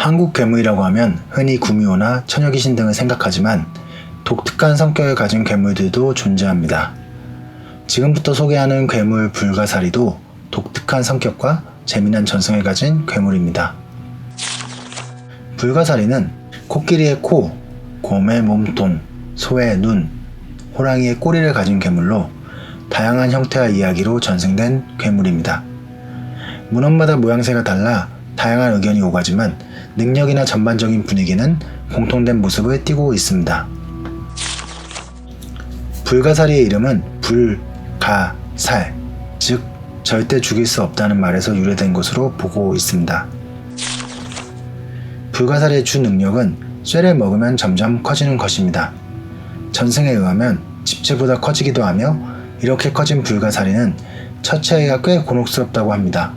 한국 괴물이라고 하면 흔히 구미호나 처녀귀신 등을 생각하지만 독특한 성격을 가진 괴물들도 존재합니다. 지금부터 소개하는 괴물 불가사리도 독특한 성격과 재미난 전성을 가진 괴물입니다. 불가사리는 코끼리의 코, 곰의 몸통, 소의 눈, 호랑이의 꼬리를 가진 괴물로 다양한 형태와 이야기로 전승된 괴물입니다. 문헌마다 모양새가 달라 다양한 의견이 오가지만 능력이나 전반적인 분위기는 공통된 모습을 띠고 있습니다. 불가사리의 이름은 불가살, 즉 절대 죽일 수 없다는 말에서 유래된 것으로 보고 있습니다. 불가사리의 주 능력은 쇠를 먹으면 점점 커지는 것입니다. 전승에 의하면 집채보다 커지기도 하며 이렇게 커진 불가사리는 처치하기가 꽤 곤혹스럽다고 합니다.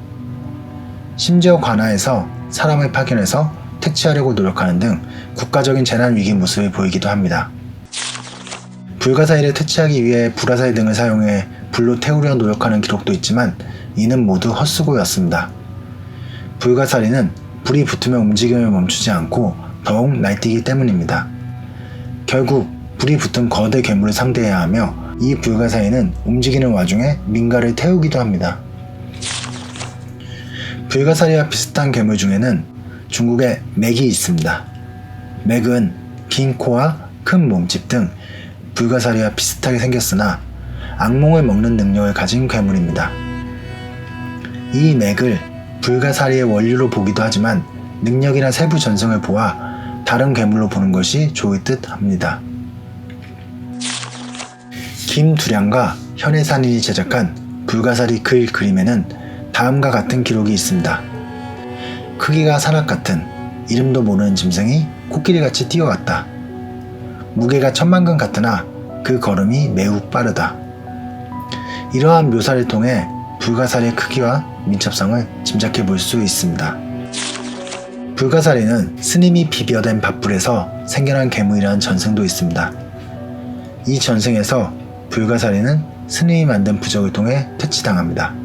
심지어 관아에서 사람을 파견해서 퇴치하려고 노력하는 등 국가적인 재난 위기 모습을 보이기도 합니다. 불가사리를 퇴치하기 위해 불화살 등을 사용해 불로 태우려 노력하는 기록도 있지만 이는 모두 헛수고였습니다. 불가사리는 불이 붙으면 움직임을 멈추지 않고 더욱 날뛰기 때문입니다. 결국 불이 붙은 거대 괴물을 상대해야 하며 이 불가사리는 움직이는 와중에 민가를 태우기도 합니다. 불가사리와 비슷한 괴물 중에는 중국에 맥이 있습니다. 맥은 긴 코와 큰 몸집 등 불가사리와 비슷하게 생겼으나 악몽을 먹는 능력을 가진 괴물입니다. 이 맥을 불가사리의 원류로 보기도 하지만 능력이나 세부 전성을 보아 다른 괴물로 보는 것이 좋을 듯 합니다. 김두량과 현해산인이 제작한 불가사리 글 그림에는 다음과 같은 기록이 있습니다. 크기가 산악 같은 이름도 모르는 짐승이 코끼리같이 뛰어왔다. 무게가 천만근 같으나 그 걸음이 매우 빠르다. 이러한 묘사를 통해 불가사리의 크기와 민첩성을 짐작해 볼 수 있습니다. 불가사리는 스님이 비벼댄 밥불에서 생겨난 괴물이라는 전승도 있습니다. 이 전승에서 불가사리는 스님이 만든 부적을 통해 퇴치당합니다.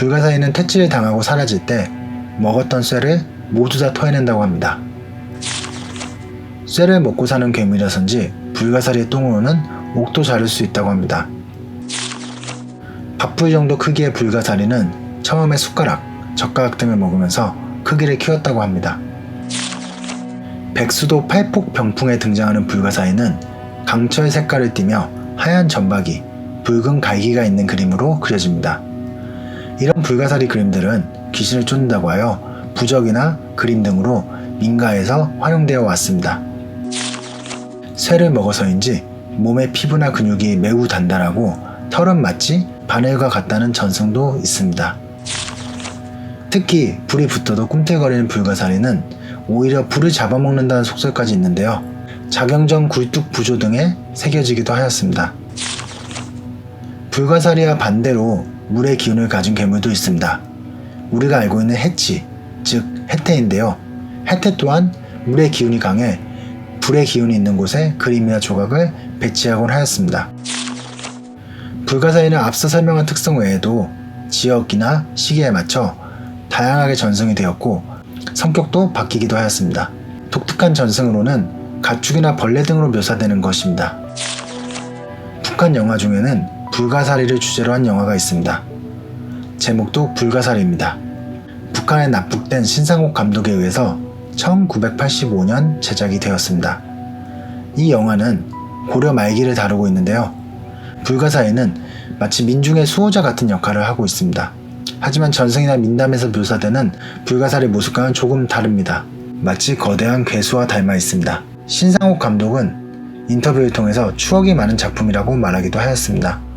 불가사리는 퇴치를 당하고 사라질 때 먹었던 쇠를 모두 다 토해낸다고 합니다. 쇠를 먹고 사는 괴물이라서인지 불가사리의 똥으로는 옥도 자를 수 있다고 합니다. 밥풀 정도 크기의 불가사리는 처음에 숟가락, 젓가락 등을 먹으면서 크기를 키웠다고 합니다. 백수도 팔폭 병풍에 등장하는 불가사리는 강철 색깔을 띠며 하얀 점박이, 붉은 갈기가 있는 그림으로 그려집니다. 이런 불가사리 그림들은 귀신을 쫓는다고 하여 부적이나 그림 등으로 민가에서 활용되어 왔습니다. 쇠를 먹어서인지 몸의 피부나 근육이 매우 단단하고 털은 마치 바늘과 같다는 전승도 있습니다. 특히 불이 붙어도 꿈틀거리는 불가사리는 오히려 불을 잡아먹는다는 속설까지 있는데요. 자경전 굴뚝 부조 등에 새겨지기도 하였습니다. 불가사리와 반대로 물의 기운을 가진 괴물도 있습니다. 우리가 알고 있는 해치, 즉 해태인데요. 해태 또한 물의 기운이 강해 불의 기운이 있는 곳에 그림이나 조각을 배치하곤 하였습니다. 불가사리는 앞서 설명한 특성 외에도 지역이나 시기에 맞춰 다양하게 전승이 되었고 성격도 바뀌기도 하였습니다. 독특한 전승으로는 가축이나 벌레 등으로 묘사되는 것입니다. 북한 영화 중에는 불가사리를 주제로 한 영화가 있습니다. 제목도 불가사리입니다. 북한에 납북된 신상옥 감독에 의해서 1985년 제작이 되었습니다. 이 영화는 고려 말기를 다루고 있는데요. 불가사리는 마치 민중의 수호자 같은 역할을 하고 있습니다. 하지만 전승이나 민담에서 묘사되는 불가사리 모습과는 조금 다릅니다. 마치 거대한 괴수와 닮아 있습니다. 신상옥 감독은 인터뷰를 통해서 추억이 많은 작품이라고 말하기도 하였습니다.